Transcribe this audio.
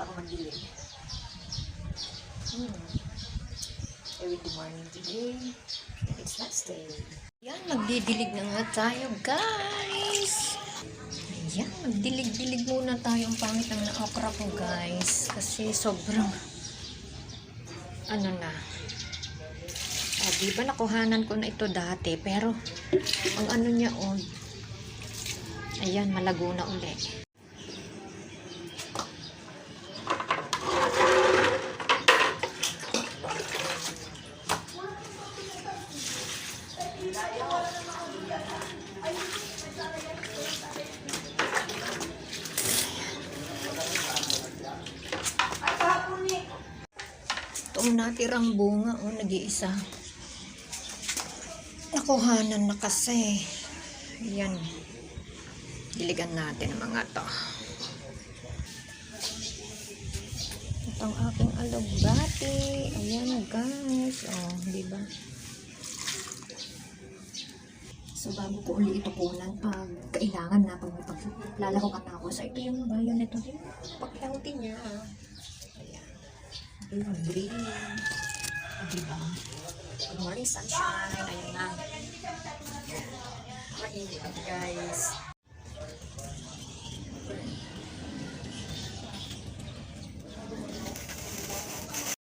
bago magdilim. Hmm. Every morning today. It's last day. Yan, magdidilig na nga tayo, guys! Ayan, magdilig-dilig muna tayo. Ang pangit ng na-okra ko, guys. Kasi sobrang, ano na, ah, di ba nakuhanan ko na ito dati, pero, ang ano niya, oh, ayan, malago na ulit. Itong natirang bunga, oh, nag-iisa. Nakuhanan na kasi. Ayan. Diligan natin ang mga to. Ito ang aking alugbati. Ayan, guys. Oh, di ba? So, bago ko uli ito kunan, pag kailangan na, pag, pag lalako ka na ako, so ito yung bayan nito. Pag-healthy niya. Ayan. Ayun, green. Diba? Good morning, sunshine. Ayun na. Mainit, guys.